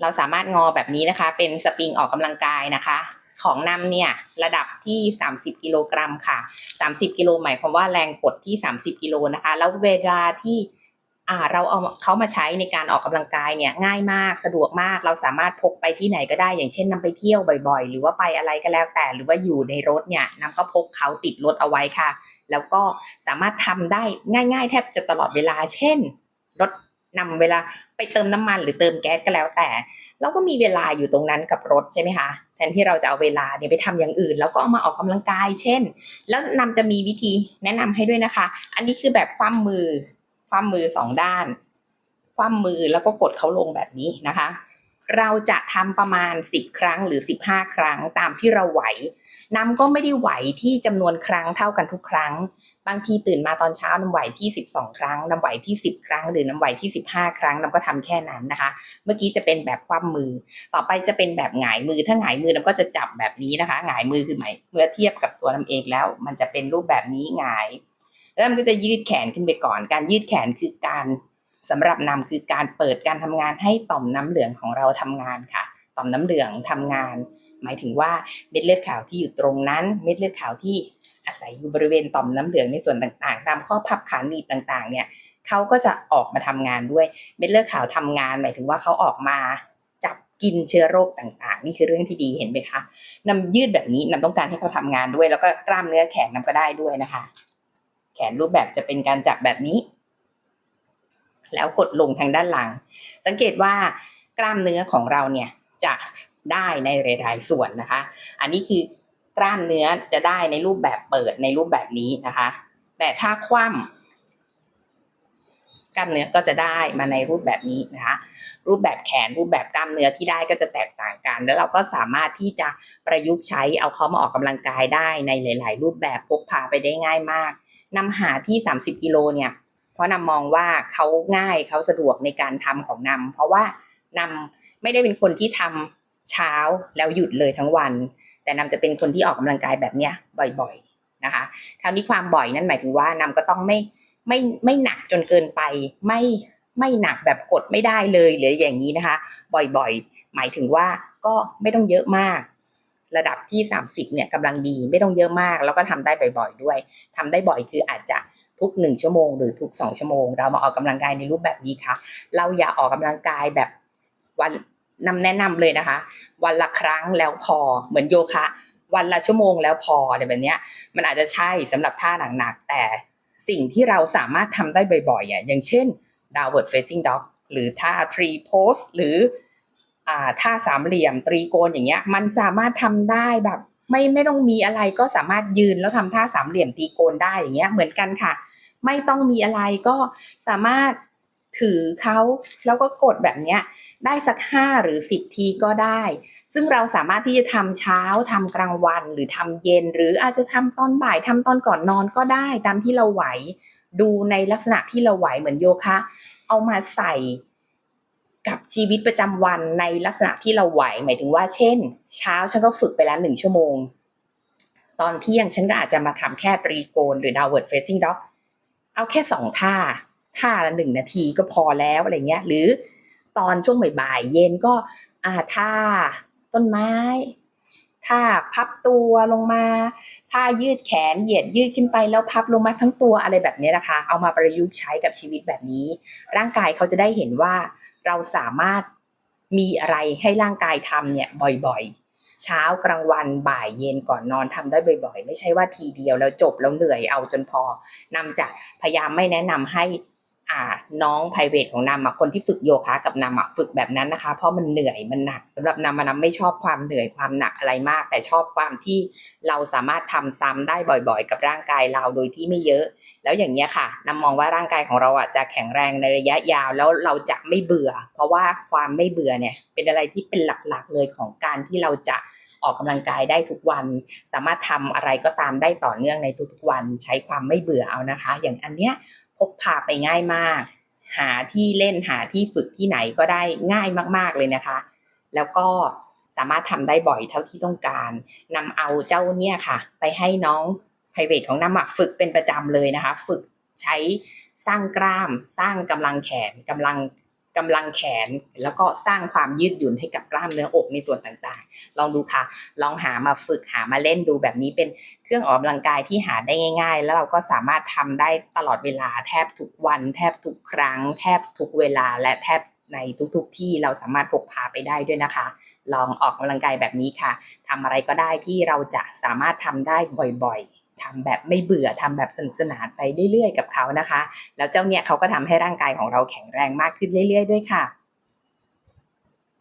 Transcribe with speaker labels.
Speaker 1: เราสามารถงอแบบนี้นะคะ เป็นสปริงออกกำลังกายนะคะ ของนำเนี่ยระดับที่ 30 กิโลกรัมค่ะ 30 กิโลหมายความว่าแรงกดที่ 30 กิโลนะคะ แล้วเวลาที่อ่าเราเอาเขามาใช้ในการออกกำลังกายเนี่ยง่ายมากสะดวกมาก เราสามารถพกไปที่ไหนก็ได้ อย่างเช่นนำไปเที่ยวบ่อยๆ หรือว่าไปอะไรก็แล้วแต่ หรือว่าอยู่ในรถเนี่ยนำก็พกเขาติดรถเอาไว้ค่ะ แล้วก็สามารถทำได้ง่าย ๆ แทบจะตลอดเวลา เช่นรถ นำเวลาไปเติมน้ำมันหรือเติมแก๊สก็แล้วแต่ เราก็มีเวลาอยู่ตรงนั้นกับรถใช่ไหมคะแทนที่เราจะเอาเวลาเนี่ยไปทำอย่างอื่น แล้วก็เอามาออกกำลังกาย เช่น แล้วนำจะมีวิธีแนะนำให้ด้วยนะคะ อันนี้คือแบบคว่ำมือคว่ำมือสองด้านคว่ำมือแล้วก็กดเขาลงแบบนี้นะคะ เราจะทำประมาณ 10 ครั้งหรือ 15 ครั้งตามที่เราไหว น้ำก็ไม่ได้ไหวที่จำนวนครั้งเท่ากันทุกครั้ง บางทีตื่นมาตอนเช้าน้ำไหวที่ 12 ครั้ง น้ำไหวที่ 10 ครั้ง หรือน้ำไหวที่ 15 ครั้งน้ำก็ทำแค่นั้นนะคะ เมื่อกี้จะเป็นแบบคว่ำมือ ต่อไปจะเป็นแบบหงายมือ ถ้าหงายมือน้ำก็จะจับแบบนี้นะคะ หงายมือคือหมายเมื่อเทียบกับตัวน้ำเองแล้ว มันจะเป็นรูปแบบนี้หงาย แล้วมันก็จะยืดแขนขึ้นไปก่อน การยืดแขนคือการสำหรับนำคือการเปิดการทำงานให้ต่อมน้ำเหลืองของเราทำงานค่ะ ต่อมน้ำเหลืองทำงาน หมายถึงว่าเม็ดเลือดขาวที่อยู่ตรงนั้น เม็ดเลือดขาวที่อาศัยอยู่บริเวณต่อมน้ำเหลืองในส่วนต่างๆ ตามข้อพับขาหนีบต่างๆ เนี่ยเขาก็จะออกมาทำงานด้วยเม็ดเลือดขาวทำงาน หมายถึงว่าเขาออกมาจับกินเชื้อโรคต่างๆ นี่คือเรื่องที่ดีเห็นไหมคะนำยืดแบบนี้นำต้องการให้เขาทำงานด้วย แล้วก็กล้ามเนื้อแขนนำก็ได้ด้วยนะคะ แขนรูปแบบจะเป็นการจับแบบนี้ แล้วกดลงทางด้านหลัง สังเกตว่ากล้ามเนื้อของเราเนี่ยจะ ได้ในหลายๆส่วนนะคะ อันนี้คือกล้ามเนื้อจะได้ในรูปแบบเปิดในรูปแบบนี้นะคะ แต่ถ้าคว่ำกล้ามเนื้อก็จะได้มาในรูปแบบนี้นะคะ รูปแบบแขนรูปแบบกล้ามเนื้อที่ได้ก็จะแตกต่างกัน แล้วเราก็สามารถที่จะประยุกต์ใช้เอาเขามาออกกำลังกายได้ในหลาย ๆ รูปแบบพกพาไปได้ง่ายมากนำหาที่ 30กิโลเนี่ยเพราะนำมองว่าเขาง่ายเขาสะดวกในการทำของนำเพราะว่านำไม่ได้เป็นคนที่ทำ เช้าแล้วหยุดเลยทั้งวัน แต่นำจะเป็นคนที่ออกกำลังกายแบบเนี้ยบ่อยๆนะคะ คราวนี้ความบ่อยนั่นหมายถึงว่านำก็ต้องไม่ไม่ไม่หนักจนเกินไปไม่ไม่หนักแบบกดไม่ได้เลยหรืออย่างนี้นะคะ บ่อยๆ หมายถึงว่าก็ไม่ต้องเยอะมาก ระดับที่ 30เนี่ยกำลังดีไม่ต้องเยอะมาก แล้วก็ทำได้บ่อยๆด้วยทำได้บ่อยคืออาจจะทุกหนึ่งชั่วโมงหรือทุกสองชั่วโมง เรามาออกกำลังกายในรูปแบบนี้ค่ะ เราอย่าออกกำลังกายแบบวัน นำแนะนำเลยนะคะ วันละครั้งแล้วพอเหมือนโยคะ วันละชั่วโมงแล้วพออะไรแบบนี้มันอาจจะใช่สำหรับท่าหนักๆแต่สิ่งที่เราสามารถทำได้บ่อยๆอะอย่างเช่น downward facing dog หรือท่า tree pose หรืออท่าสามเหลี่ยมตรีโกนอย่างเงี้ย มันสามารถทำได้แบบไม่ไม่ต้องมีอะไรก็สามารถยืนแล้วทำท่าสามเหลี่ยมตีโกนได้อย่างเงี้ยเหมือนกันค่ะ ไม่ต้องมีอะไรก็สามารถถือเขาแล้วก็กดแบบเนี้ย ได้สักห้าหรือสิบทีก็ได้ ซึ่งเราสามารถที่จะทำเช้าทำกลางวันหรือทำเย็น หรืออาจจะทำตอนบ่ายทำตอนก่อนนอนก็ได้ตามที่เราไหว ดูในลักษณะที่เราไหวเหมือนโยคะ เอามาใส่กับชีวิตประจำวันในลักษณะที่เราไหว หมายถึงว่า เช่น เช้าฉันก็ฝึกไปแล้วหนึ่งชั่วโมง ตอนเที่ยงฉันก็อาจจะมาทำแค่ตรีโกนหรือ downward facing dog เอาแค่สองท่าท่าละหนึ่งนาทีก็พอแล้วอะไรเงี้ย หรือ ตอนช่วงบ่ายๆเย็นก็อ่าท่าต้นไม้ท่าพับตัวลงมาท่ายืดแขนเหยียดยืดขึ้นไปแล้วพับลงมาทั้งตัวอะไรแบบนี้นะคะ เอามาประยุกต์ใช้กับชีวิตแบบนี้ ร่างกายเขาจะได้เห็นว่าเราสามารถมีอะไรให้ร่างกายทำเนี่ยบ่อยๆ เช้ากลางวันบ่ายเย็นก่อนนอนทำได้บ่อย ๆ ไม่ใช่ว่าทีเดียวแล้วจบแล้วเหนื่อยเอาจนพอนำจะพยายามไม่แนะนำให้ อ่าน้องไพรเวทของนำอะคนที่ฝึกโยคะกับนำอะฝึกแบบนั้นนะคะ เพราะมันเหนื่อยมันหนักสำหรับนำมันนำไม่ชอบความเหนื่อยความหนักอะไรมาก แต่ชอบความที่เราสามารถทำซ้ำได้บ่อยๆ กับร่างกายเราโดยที่ไม่เยอะ แล้วอย่างเนี้ยค่ะนำมองว่าร่างกายของเราอะจะแข็งแรงในระยะยาวแล้วเราจะไม่เบื่อ เพราะว่าความไม่เบื่อเนี่ยเป็นอะไรที่เป็นหลักๆเลยของการที่เราจะ ออกกำลังกายได้ทุกวัน สามารถทำอะไรก็ตามได้ต่อเนื่องในทุกๆวัน ใช้ความไม่เบื่อเอานะคะ อย่างอันเนี้ยพกพาไปง่ายมาก หาที่เล่นหาที่ฝึกที่ไหนก็ได้ง่ายมากๆเลยนะคะ แล้วก็สามารถทำได้บ่อยเท่าที่ต้องการนำเอาเจ้าเนี่ยค่ะ ไปให้น้องไพรเวทของน้ำหมักฝึกเป็นประจำเลยนะคะ ฝึกใช้สร้างกล้าม สร้างกำลังแขนกำลัง กำลังแขน แล้วก็สร้างความยืดหยุ่นให้กับกล้ามเนื้ออกในส่วนต่างๆ ลองดูค่ะ ลองหามาฝึกหามาเล่นดูแบบนี้เป็นเครื่องออกกำลังกายที่หาได้ง่าย ๆ แล้วเราก็สามารถทำได้ตลอดเวลาแทบทุกวัน แทบทุกครั้ง แทบทุกเวลาและแทบในทุกๆที่เราสามารถพกพาไปได้ด้วยนะคะ ลองออกกำลังกายแบบนี้ค่ะทำอะไรก็ได้ที่เราจะสามารถทำได้บ่อยๆ ทำแบบไม่เบื่อทำแบบสนุกสนานไปเรื่อยๆ กับเขานะคะ แล้วเจ้าเนี่ยเขาก็ทำให้ร่างกายของเราแข็งแรงมากขึ้นเรื่อย ๆ ด้วยค่ะ